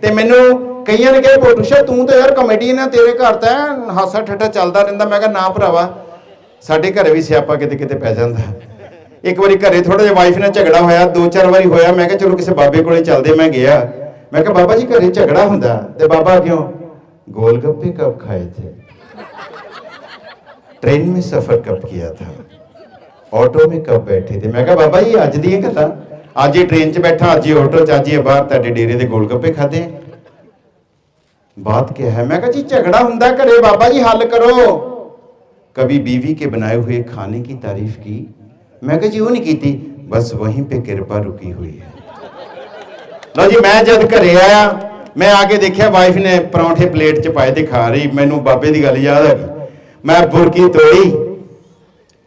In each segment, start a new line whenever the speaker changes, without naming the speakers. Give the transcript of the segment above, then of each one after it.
ਤੇ ਮੈਨੂੰ ਕਈਆਂ ਨੇ ਕਿਹਾ ਪੋਟੂਸ਼ਾ ਤੂੰ ਤਾਂ ਯਾਰ ਕਮੇਡੀ ਨਾ ਤੇਰੇ ਘਰ ਤਾਂ ਐਨ ਹਾਸਾ ਠੱਠਾ ਚੱਲਦਾ ਰਹਿੰਦਾ ਮੈਂ ਕਿਹਾ ਨਾ ਭਰਾਵਾ ਸਾਡੇ ਘਰੇ ਵੀ ਸਿਆਪਾ ਕਿਤੇ ਕਿਤੇ ਪੈ ਜਾਂਦਾ ਇੱਕ ਵਾਰੀ ਘਰੇ ਥੋੜਾ ਜਿਹਾ ਵਾਈਫ ਨਾਲ ਝਗੜਾ ਹੋਇਆ ਦੋ ਚਾਰ ਵਾਰੀ ਹੋਇਆ ਮੈਂ ਕਿਹਾ ਚਲੋ ਕਿਸੇ ਬਾਬੇ ਕੋਲੇ ਚੱਲਦੇ ਮੈਂ ਗਿਆ ਮੈਂ ਕਿਹਾ ਬਾਬਾ ਜੀ ਘਰੇ ਝਗੜਾ ਹੁੰਦਾ ਤੇ ਬਾਬਾ ਕਿਉਂ ਗੋਲ ਗੱਪੇ ਕਬ ਖਾਏ ਥੇ ट्रेन में सफर कब किया था ਆਟੋ में कब बैठे थे ਮੈਂ ਕਿਹਾ ਬਾਬਾ ਜੀ ਅੱਜ ਦੀਆਂ ਗੱਲਾਂ ਅੱਜ ਹੀ ਟ੍ਰੇਨ 'ਚ ਬੈਠਾ ਅੱਜ ਹੀ ਆਟੋ 'ਚ ਅੱਜ ਹੀ ਬਾਹਰ ਤੁਹਾਡੇ ਡੇਰੇ ਦੇ ਗੋਲ ਗੱਪੇ ਖਾਦੇ ਬਾਤ ਕੀ ਹੈ ਮੈਂ ਕਿਹਾ ਜੀ ਝਗੜਾ ਹੁੰਦਾ ਘਰੇ ਬਾਬਾ ਜੀ ਹੱਲ ਕਰੋ कभी बीवी के बनाए हुए खाने की तारीफ की मैं कहा जी वो नहीं की थी बस वहीं पे कृपा रुकी हुई है ਲਓ ਜੀ ਮੈਂ ਜਦ ਘਰੇ ਆਇਆ ਮੈਂ ਆ ਕੇ ਦੇਖਿਆ ਵਾਈਫ ਨੇ ਪਰੌਂਠੇ ਪਲੇਟ 'ਚ ਪਾਏ ਤੇ ਖਾ ਰਹੀ ਮੈਨੂੰ ਬਾਬੇ ਦੀ ਗੱਲ ਯਾਦ ਆ ਗਈ ਮੈਂ ਬੁਰਕੀ ਤੋੜੀ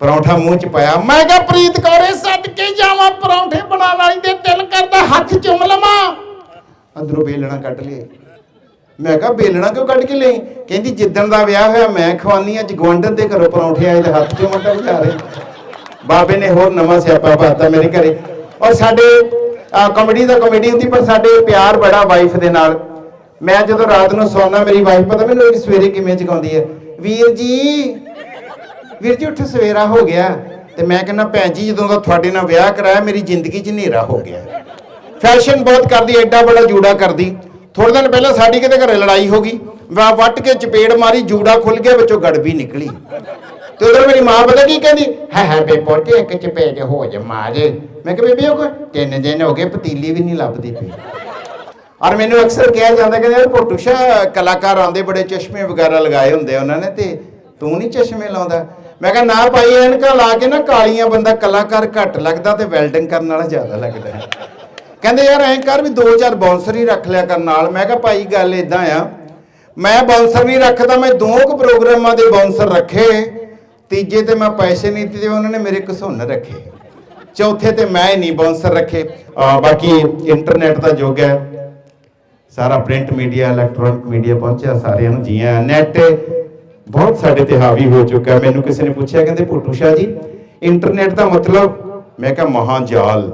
ਪਰੌਂਠਾ ਮੂੰਹ 'ਚ ਪਾਇਆ ਮੈਂ ਕਿਹਾ ਪ੍ਰੀਤ ਕੌਰੇ ਸੱਦ ਕੇ ਜਾਵਾਂ, ਪਰੌਂਠੇ ਬਣਾ ਵਾਲੀ ਦੇ ਦਿਲ ਕਰਦਾ, ਹੱਥ ਚੁੰਮ ਲਵਾਂ। ਅੰਦਰੋਂ ਬੇਲਣਾ ਕੱਢ ਲਿਆ ਮੈਂ ਕਿਹਾ, ਬੇਲਣਾ ਕਿਉਂ ਕੱਢ ਕੇ ਲਈ? ਕਹਿੰਦੀ, ਜਿੱਦਣ ਦਾ ਵਿਆਹ ਹੋਇਆ, ਮੈਂ ਖਵਾਨੀ ਅੱਜ ਗਵੰਡਨ ਦੇ ਘਰੋਂ ਪਰੌਂਠੇ ਆਏ ਤੇ ਹੱਥ ਚੋਂ ਮਟਾ ਜਾ ਰਹੇ। ਬਾਬੇ ਨੇ ਹੋਰ ਨਵਾਂ ਸਿਆਪਾ ਪਾਤਾ ਮੇਰੇ ਘਰੇ। ਔਰ ਸਾਡੇ ਕਾਮੇਡੀ ਦਾ ਕਾਮੇਡੀ ਹੁੰਦੀ, ਪਰ ਸਾਡੇ ਪਿਆਰ ਬੜਾ ਵਾਈਫ ਦੇ ਨਾਲ। ਮੈਂ ਜਦੋਂ ਰਾਤ ਨੂੰ ਸੌਣਾ ਮੇਰੀ ਵਾਈਫ ਪਤਾ ਮੈਨੂੰ ਸਵੇਰੇ ਕਿਵੇਂ ਜਗਾਉਂਦੀ ਹੈ? ਵੀਰ ਜੀ ਵੀਰ ਜੀ, ਉੱਠ, ਸਵੇਰਾ ਹੋ ਗਿਆ। ਤੇ ਮੈਂ ਕਹਿੰਦਾ, ਭੈਣ ਜੀ, ਜਦੋਂ ਦਾ ਤੁਹਾਡੇ ਨਾਲ ਵਿਆਹ ਕਰਾਇਆ, ਮੇਰੀ ਜ਼ਿੰਦਗੀ 'ਚ ਹਨੇਰਾ ਹੋ ਗਿਆ ਫੈਸ਼ਨ ਬਹੁਤ ਕਰਦੀ, ਐਡਾ ਬੜਾ ਜੂੜਾ ਕਰਦੀ। ਥੋੜੇ ਦਿਨ ਪਹਿਲਾਂ ਸਾਡੀ ਕਿਤੇ ਘਰੇ ਲੜਾਈ ਹੋ ਗਈ। ਵਾ ਵੱਟ ਕੇ ਚਪੇੜ ਮਾਰੀ, ਜੂੜਾ ਖੁੱਲ ਗਿਆ, ਵਿੱਚੋਂ ਗੜਬੀ ਨਿਕਲੀ। ਤੇ ਉਧਰ ਮੇਰੀ ਮਾਂ ਪਤਾ ਕੀ ਕਹਿੰਦੀ, ਹੈ ਹੈ ਬੇ ਪੋਤੇ ਇੱਕ ਚਪੇੜ ਹੋ ਜਾ ਮਾਰੇ ਮੈਂ ਕਿਹਾ, ਬੇਬੀ, ਉਹ ਕੋਈ ਤਿੰਨ ਦਿਨ ਹੋ ਗਏ, ਪਤੀਲੀ ਵੀ ਨਹੀਂ ਲੱਭਦੀ ਪਈ। ਔਰ ਮੈਨੂੰ ਅਕਸਰ ਕਿਹਾ ਜਾਂਦਾ ਕਿ ਯਾਰ ਪੋਟੂਸ਼ਾ ਕਲਾਕਾਰ ਆਉਂਦੇ, ਬੜੇ ਚਸ਼ਮੇ ਵਗੈਰਾ ਲਗਾਏ ਹੁੰਦੇ ਉਹਨਾਂ ਨੇ, ਤੇ ਤੂੰ ਨਹੀਂ ਚਸ਼ਮੇ ਲਾਉਂਦਾ? ਮੈਂ ਕਿਹਾ ਨਾ ਭਾਈ, ਐਨਕਾਂ ਲਾ ਕੇ ਨਾ ਕਾਲੀਆਂ ਬੰਦਾ ਕਲਾਕਾਰ ਘੱਟ ਲੱਗਦਾ ਤੇ ਵੈਲਡਿੰਗ ਕਰਨ ਵਾਲਾ ਜ਼ਿਆਦਾ ਲੱਗਦਾ ਕਹਿੰਦੇ ਯਾਰ ਐਂ ਕਰ ਵੀ ਦੋ ਬਾਉਂਸਰ ਹੀ ਰੱਖ ਲਿਆ ਕਰ ਨਾਲ। ਮੈਂ ਕਿਹਾ ਭਾਈ, ਗੱਲ ਇਦਾਂ ਆ, ਮੈਂ ਬਾਉਂਸਰ ਨਹੀਂ ਰੱਖਦਾ, ਮੈਂ ਦੋ ਕੁ ਪ੍ਰੋਗਰਾਮਾਂ ਦੇ ਬਾਉਂਸਰ ਰੱਖੇ। ਤੀਜੇ ਤੇ ਮੈਂ ਪੈਸੇ ਨਹੀਂ ਦਿੱਤੇ, ਉਹਨਾਂ ਨੇ ਮੇਰੇ ਘਸੁੰਨ ਰੱਖੇ। ਚੌਥੇ ਤੇ ਮੈਂ ਹੀ ਨਹੀਂ ਬਾਉਂਸਰ ਰੱਖੇ। ਬਾਕੀ ਇੰਟਰਨੈਟ ਦਾ ਯੁੱਗ ਹੈ। ਸਾਰਾ ਪ੍ਰਿੰਟ ਮੀਡੀਆ ਇਲੈਕਟ੍ਰੋਨਿਕ ਮੀਡੀਆ ਪਹੁੰਚਿਆ, ਸਾਰਿਆਂ ਨੂੰ ਜੀ ਆਇਆਂ ਨੈਟ ਬਹੁਤ ਸਾਡੇ ਤੇ ਹਾਵੀ ਹੋ ਚੁੱਕਾ ਮੈਨੂੰ ਕਿਸੇ ਨੇ ਪੁੱਛਿਆ, ਕਹਿੰਦੇ, ਭੁੱਟੂ ਸ਼ਾਹ ਜੀ ਇੰਟਰਨੈਟ ਦਾ ਮਤਲਬ? ਮੈਂ ਕਿਹਾ ਮਹਾਜਾਲ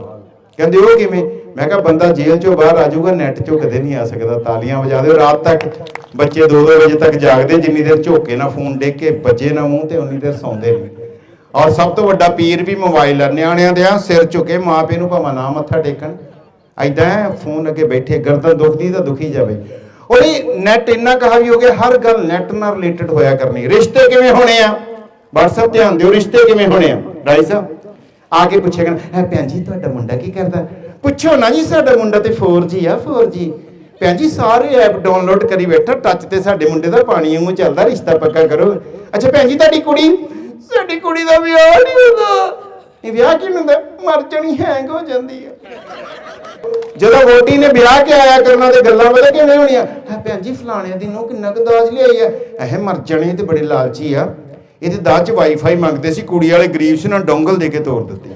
ਕਹਿੰਦੇ, ਉਹ ਕਿਵੇਂ? ਮੈਂ ਕਿਹਾ, ਬੰਦਾ ਜੇਲ੍ਹ ਚੋਂ ਬਾਹਰ ਆ ਜਾਊਗਾ ਨੈਟ ਚੋਂ ਕਦੇ ਨਹੀਂ ਆ ਸਕਦਾ। ਤਾਲੀਆਂ ਵਜਾ ਦਿਓ। ਰਾਤ ਤੱਕ ਬੱਚੇ 2-2 ਵਜੇ ਤੱਕ ਜਾਗਦੇ, ਜਿੰਨੀ ਦੇਰ ਝੋਕੇ ਨਾਲ ਫੋਨ ਡੇਕ ਕੇ ਬੱਜੇ ਨਾ ਮੂੰਹ ਤੇ, ਉਨੀ ਦੇਰ ਸੌਂਦੇ ਨਹੀਂ ਔਰ ਸਭ ਤੋਂ ਵੱਡਾ ਪੀਰ ਵੀ ਮੋਬਾਈਲ ਆ। ਨਿਆਣਿਆਂ ਦੇ ਆ, ਸਿਰ ਝੁਕੇ ਮਾਂ ਪਿਓ ਨੂੰ ਭਾਵੇਂ ਨਾ ਮੱਥਾ ਟੇਕਣ। ਐਦਾਂ ਫੋਨ ਅੱਗੇ ਬੈਠੇ, ਗਰਦਨ ਦੁਖਦੀ ਤਾਂ ਦੁਖੀ ਜਾਵੇ। ਉਹਦੀ ਨੈਟ ਇੰਨਾ ਕਹਾਵੀ ਹੋ ਗਿਆ, ਹਰ ਗੱਲ ਨੈਟ ਨਾਲ ਰਿਲੇਟਡ ਹੋਇਆ ਕਰਨੀ। ਰਿਸ਼ਤੇ ਕਿਵੇਂ ਹੋਣੇ ਆ? WhatsApp ਧਿਆਨ ਦਿਓ, ਰਿਸ਼ਤੇ ਕਿਵੇਂ ਹੋਣੇ ਆ? ਰਾਈ ਸਾਹਿਬ, ਆ ਕੇ ਪੁੱਛਿਆ ਹੈ ਭੈਣ ਜੀ, ਤੁਹਾਡਾ ਮੁੰਡਾ ਕੀ ਕਰਦਾ? ਪੁੱਛੋ ਨਾ ਜੀ, ਸਾਡਾ ਮੁੰਡਾ ਤੇ 4G ਆ 4G ਭੈਣ ਜੀ, ਸਾਰੇ ਐਪ ਡਾਊਨਲੋਡ ਕਰੀ ਬੈਠਾ ਟੱਚ ਤੇ ਸਾਡੇ ਮੁੰਡੇ ਦਾ ਪਾਣੀ ਵਾਂਗੂ ਚੱਲਦਾ, ਰਿਸ਼ਤਾ ਪੱਕਾ ਕਰੋ। ਅੱਛਾ ਭੈਣ ਜੀ, ਤੁਹਾਡੀ ਕੁੜੀ? ਸਾਡੀ ਕੁੜੀ ਦਾ ਵਿਆਹ ਨਹੀਂ ਹੁੰਦਾ। ਇਹ ਵਿਆਹ ਕਿਉਂ ਹੁੰਦਾ? ਮਰ ਜਾਣੀ ਹੈਂਗ ਹੋ ਜਾਂਦੀ ਆ। ਜਦੋਂ ਵੋਟੀ ਨੇ ਵਿਆਹ ਕੇ ਆਇਆ ਕਰਨਾ ਤੇ ਗੱਲਾਂ ਪਤਾ ਕਿਵੇਂ ਹੋਣੀਆਂ? ਹੈ ਭੈਣ ਜੀ ਫਲਾਣੇ ਦੀ ਨੂੰ ਕਿੰਨਾ ਕੁ ਦਾਜ ਲਿਆਈ ਆ। ਇਹ ਮਰ ਜਾਣੇ ਤੇ ਬੜੇ ਲਾਲਚੀ ਆ। ਇਹਦੇ ਦਾਜ ਚ ਵਾਈਫਾਈ ਮੰਗਦੇ ਸੀ, ਕੁੜੀ ਵਾਲੇ ਗਰੀਬ ਸੀ, ਉਹਨਾਂ ਡੋਂਗਲ ਦੇ ਕੇ ਤੋੜ ਦਿੱਤੇ।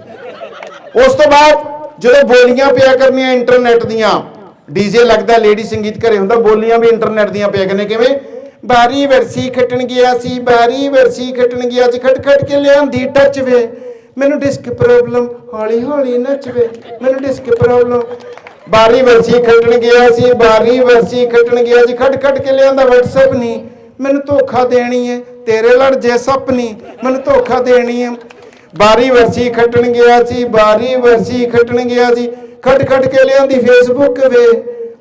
ਉਸ ਤੋਂ ਬਾਅਦ ਜਦੋਂ ਬੋਲੀਆਂ ਪਿਆ ਕਰਨੀਆਂ ਇੰਟਰਨੈਟ ਦੀਆਂ, ਡੀਜੇ ਲੱਗਦਾ, ਲੇਡੀ ਸੰਗੀਤ ਘਰੇ ਹੁੰਦਾ, ਬੋਲੀਆਂ ਵੀ ਇੰਟਰਨੈਟ ਦੀਆਂ ਪਿਆ ਕਰਨੇ ਕਿਵੇਂ? ਬਾਰੀ ਵਰਸੀ ਖੱਟਣ ਗਿਆ ਸੀ, ਬਾਰੀ ਵਰਸੀ ਖੱਟਣ ਗਿਆ ਸੀ ਖਟ ਖਟ ਕੇ ਲਿਆਂਦੀ ਟੱਚ ਵੇ। ਮੈਨੂੰ ਡਿਸਕ ਪ੍ਰੋਬਲਮ ਹੌਲੀ ਹੌਲੀ ਨੱਚਵੇ ਮੈਨੂੰ ਡਿਸਕ ਪ੍ਰੋਬਲਮ ਬਾਰੀ ਵਰਸੀ ਖੱਟਣ ਗਿਆ ਸੀ ਬਾਰੀ ਵਰਸੀ ਖੱਟਣ ਗਿਆ ਸੀ ਖਟ ਖਟ ਕੇ ਲਿਆਂਦਾ WhatsApp ਨਹੀਂ ਮੈਨੂੰ ਧੋਖਾ ਦੇਣੀ ਏ, ਤੇਰੇ ਲੜ ਜੇ ਸਪਨੀ ਮੈਨੂੰ ਧੋਖਾ ਦੇਣੀ ਏ। ਬਾਰੀ ਵਰਸੀ ਖੱਟਣ ਗਿਆ ਸੀ ਬਾਰੀ ਵਰਸੀ ਖੱਟਣ ਗਿਆ ਸੀ ਖਟ ਖਟ ਕੇ ਲਿਆਂਦੀ ਫੇਸਬੁੱਕ ਵੇ।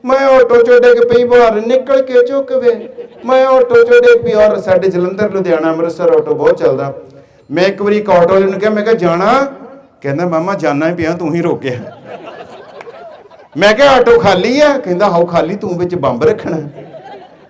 ਮੈਂ ਆਟੋ ਚੋਂ ਡਿੱਗ ਪਈ, ਬਾਹਰ ਨਿਕਲ ਕੇ ਚੁੱਕ ਵੇ। ਮੈਂ ਆਟੋ ਚੋਂ ਡਿੱਗ ਪਈ ਔਰ ਸਾਡੇ ਜਲੰਧਰ, ਲੁਧਿਆਣਾ, ਅੰਮ੍ਰਿਤਸਰ ਆਟੋ ਬਹੁਤ ਚੱਲਦਾ। ਮੈਂ ਇੱਕ ਵਾਰੀ ਇੱਕ ਆਟੋ ਵਾਲੇ ਨੂੰ ਕਿਹਾ ਮੈਂ ਕਿਹਾ ਜਾਣਾ? ਕਹਿੰਦਾ ਮਾਮਾ ਜਾਣਾ ਹੀ ਪਿਆ ਤੂੰ ਹੀ ਰੋਕਿਆ ਮੈਂ ਕਿਹਾ ਆਟੋ ਖਾਲੀ ਆ? ਕਹਿੰਦਾ ਹਾਉ ਖਾਲੀ ਤੂੰ ਵਿੱਚ ਬੰਬ ਰੱਖਣਾ।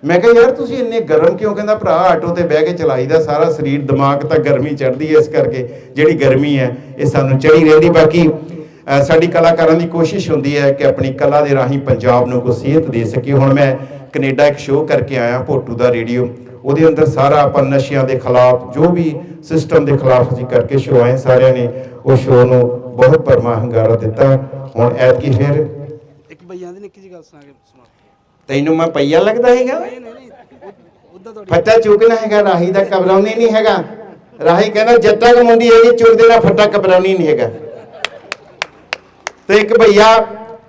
ਮੈਂ ਕਿਹਾ ਯਾਰ ਤੁਸੀਂ ਇੰਨੇ ਗਰਮ ਕਿਉਂ? ਕਹਿੰਦਾ ਭਰਾ ਆਟੋ ਤੇ ਬਹਿ ਕੇ ਚਲਾਈਦਾ ਸਾਰਾ ਸਰੀਰ ਦਿਮਾਗ ਤਾਂ ਗਰਮੀ ਚੜਦੀ ਹੈ ਇਸ ਕਰਕੇ ਜਿਹੜੀ ਗਰਮੀ ਹੈ ਇਹ ਸਾਨੂੰ ਚੜੀ ਰਹਿੰਦੀ। ਬਾਕੀ ਅ, ਸਾਡੀ ਕਲਾਕਾਰਾਂ ਦੀ ਕੋਸ਼ਿਸ਼ ਹੁੰਦੀ ਹੈ ਕਿ ਆਪਣੀ ਕਲਾ ਦੇ ਰਾਹੀਂ ਪੰਜਾਬ ਨੂੰ ਕੋਈ ਸੇਧ ਦੇ ਸਕੀਏ। ਹੁਣ ਮੈਂ ਕੈਨੇਡਾ ਇੱਕ ਸ਼ੋਅ ਕਰਕੇ ਆਇਆ ਭੋਟੂ ਦਾ ਰੇਡੀਓ ਉਹਦੇ ਅੰਦਰ ਸਾਰਾ ਆਪਾਂ ਨਸ਼ਿਆਂ ਦੇ ਖਿਲਾਫ ਜੋ ਵੀ ਸਿਸਟਮ ਦੇ ਖਿਲਾਫ ਅਸੀਂ ਕਰਕੇ ਸ਼ੋਅ ਆਏ ਸਾਰਿਆਂ ਨੇ ਉਹ ਸ਼ੋਅ ਨੂੰ ਬਹੁਤ ਭਰਮਾ ਹੰਗਾਰਾ ਦਿੱਤਾ। ਹੁਣ ਐਤਕੀ ਫਿਰ
ਇੱਕ ਬਈਆਂ ਦੀ ਨਿੱਕੀ ਜੀ ਗੱਲ ਸੁਣਾ ਕੇ ਸੁਣਾ।
ਤੈਨੂੰ ਮੈਂ ਪਈਆ ਲੱਗਦਾ ਹੈਗਾ
ਨਹੀਂ ਨਹੀਂ ਉਦਾਂ ਤੁਹਾਡੀ
ਫੱਟਾ ਚੁੱਕਣਾ ਹੈਗਾ ਰਾਹੀ ਦਾ ਘਬਰਾਉਣੀ ਨਹੀਂ ਹੈਗਾ। ਰਾਹੀ ਕਹਿੰਦਾ ਜਦ ਤੱਕ ਮੁੰਡੀ ਹੈਗੀ ਚੁੱਕ ਦੇਣਾ ਫੱਟਾ ਘਬਰਾਉਣੀ ਨਹੀਂ ਹੈਗਾ। ਤੇ ਇੱਕ ਭਈਆ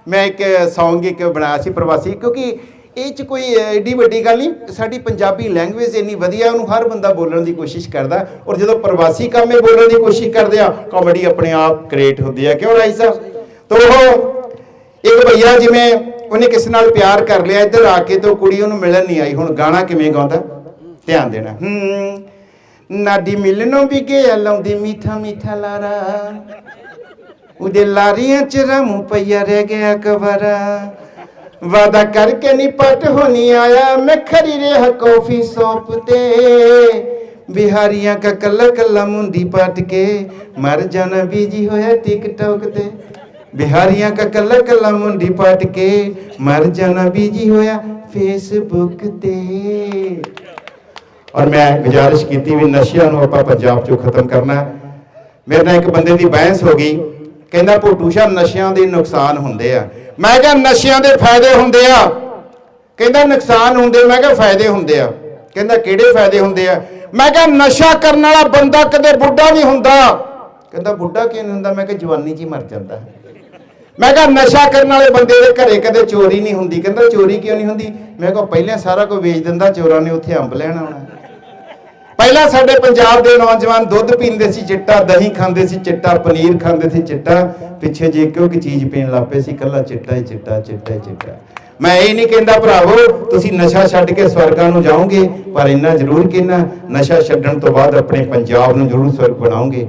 ਮੈਂ ਇੱਕ Song ਇੱਕ ਬਣਾਇਆ ਸੀ ਪ੍ਰਵਾਸੀ ਕਿਉਂਕਿ ਇਹ ਚ ਕੋਈ ਐਡੀ ਵੱਡੀ ਗੱਲ ਨਹੀਂ, ਸਾਡੀ ਪੰਜਾਬੀ ਲੈਂਗੁਏਜ ਇੰਨੀ ਵਧੀਆ, ਉਹਨੂੰ ਹਰ ਬੰਦਾ ਬੋਲਣ ਦੀ ਕੋਸ਼ਿਸ਼ ਕਰਦਾ, ਔਰ ਜਦੋਂ ਪ੍ਰਵਾਸੀ ਕਾਮੇ ਬੋਲਣ ਦੀ ਕੋਸ਼ਿਸ਼ ਕਰਦੇ ਆ ਕਾਮੇਡੀ ਆਪਣੇ ਆਪ ਕ੍ਰੀਏਟ ਹੁੰਦੀ ਹੈ ਕਿਉਂ ਰਾਈ ਸਾਹਿਬ? ਤੋ ਉਹ, ਇੱਕ ਭਈਆ ਜਿਵੇਂ ਉਹਨੇ ਕਿਸੇ ਨਾਲ ਪਿਆਰ ਕਰ ਲਿਆ, ਇੱਧਰ ਆ ਕੇ ਤੇ ਉਹ ਕੁੜੀ ਉਹਨੂੰ ਮਿਲਣ ਨਹੀਂ ਆਈ, ਹੁਣ ਗਾਣਾ ਕਿਵੇਂ ਗਾਉਂਦਾ? ਧਿਆਨ ਦੇਣਾ। ਹੂੰ, ਨਾਡੀ ਮਿਲਣੋਂ ਵੀ ਗਿਆ ਲਾਉਂਦੀ, ਮੀਠਾ ਮੀਠਾ ਲਾਰਾ। ਉਹਦੇ ਲਾਰੀਆਂ ਚ ਰਮੂ ਪਈਆ ਰਹਿ ਗਿਆ ਕਵਰਾ। ਵਾਦਾ ਕਰਕੇ ਨਹੀਂ ਪਟ ਹੋਣੀ ਆਇਆ। ਮੈਂ ਖੜੀ ਰਿਹਾ ਕਾਫੀ ਸ਼ਾਪ ਤੇ। ਬਿਹਾਰੀਆਂ ਕਾ ਕੱਲਾ ਕੱਲਾ ਮੁੰਡੀ ਪਟ ਕੇ। ਮਰ ਜਾਣਾ ਬੀਜੀ ਹੋਇਆ ਟਿਕਟੌਕ ਤੇ। ਬਿਹਾਰੀਆਂ ਕਾ ਕੱਲਾ ਕੱਲਾ ਮੁੰਡੀ ਪਟ ਕੇ। ਮਰ ਜਾਣਾ ਬੀਜੀ ਹੋਇਆ ਫੇਸਬੁੱਕ ਤੇ। ਔਰ ਮੈਂ ਗੁਜ਼ਾਰਿਸ਼ ਕੀਤੀ ਵੀ ਨਸ਼ਿਆਂ ਨੂੰ ਆਪਾਂ ਪੰਜਾਬ ਚੋਂ ਖਤਮ ਕਰਨਾ। ਮੇਰੇ ਨਾਲ ਇੱਕ ਬੰਦੇ ਦੀ ਬਹਿਸ ਹੋ ਗਈ। ਕਹਿੰਦਾ ਭੋਟੂ ਸ਼ਾਹ ਨਸ਼ਿਆਂ ਦੇ ਨੁਕਸਾਨ ਹੁੰਦੇ ਆ। ਮੈਂ ਕਿਹਾ ਨਸ਼ਿਆਂ ਦੇ ਫਾਇਦੇ ਹੁੰਦੇ ਆ। ਕਹਿੰਦਾ ਨੁਕਸਾਨ ਹੁੰਦੇ, ਮੈਂ ਕਿਹਾ ਫਾਇਦੇ ਹੁੰਦੇ ਆ। ਕਹਿੰਦਾ ਕਿਹੜੇ ਫਾਇਦੇ ਹੁੰਦੇ ਆ? ਮੈਂ ਕਿਹਾ ਨਸ਼ਾ ਕਰਨ ਵਾਲਾ ਬੰਦਾ ਕਦੇ ਬੁੱਢਾ ਨਹੀਂ ਹੁੰਦਾ। ਕਹਿੰਦਾ ਬੁੱਢਾ ਕਿਉਂ ਨਹੀਂ ਹੁੰਦਾ? ਮੈਂ ਕਿਹਾ ਜਵਾਨੀ 'ਚ ਹੀ ਮਰ ਜਾਂਦਾ। ਮੈਂ ਕਿਹਾ ਨਸ਼ਾ ਕਰਨ ਵਾਲੇ ਬੰਦੇ ਦੇ ਘਰੇ ਕਦੇ ਚੋਰੀ ਨਹੀਂ ਹੁੰਦੀ। ਕਹਿੰਦਾ ਚੋਰੀ ਕਿਉਂ ਨਹੀਂ ਹੁੰਦੀ? ਮੈਂ ਕਿਹਾ ਪਹਿਲਾਂ ਸਾਰਾ ਕੁਝ ਵੇਚ ਦਿੰਦਾ, ਚੋਰਾਂ ਨੇ ਉੱਥੇ ਅੰਬ ਲੈਣ ਆਉਣਾ। ਪਹਿਲਾਂ ਸਾਡੇ ਪੰਜਾਬ ਦੇ ਨੌਜਵਾਨ ਦੁੱਧ ਪੀਂਦੇ ਸੀ ਚਿੱਟਾ, ਦਹੀਂ ਖਾਂਦੇ ਸੀ ਚਿੱਟਾ, ਪਨੀਰ ਖਾਂਦੇ ਸੀ ਚਿੱਟਾ, ਪਿੱਛੇ ਜੇ ਕਿਉਂ ਕਿ ਚੀਜ਼ ਪੀਣ ਲੱਪੇ ਸੀ ਕੱਲਾ ਚਿੱਟਾ ਹੀ ਚਿੱਟਾ ਚਿੱਟਾ ਹੀ ਚਿੱਟਾ। ਮੈਂ ਇਹ ਨਹੀਂ ਕਹਿੰਦਾ ਭਰਾਵੋ, ਤੁਸੀਂ ਨਸ਼ਾ ਛੱਡ ਕੇ ਸਵਰਗਾਂ ਨੂੰ ਜਾਓਗੇ, ਪਰ ਇੰਨਾ ਜ਼ਰੂਰ ਕਹਿਣਾ ਨਸ਼ਾ ਛੱਡਣ ਤੋਂ ਬਾਅਦ ਆਪਣੇ ਪੰਜਾਬ ਨੂੰ ਜ਼ਰੂਰ ਸਵਰਗ ਬਣਾਓਗੇ।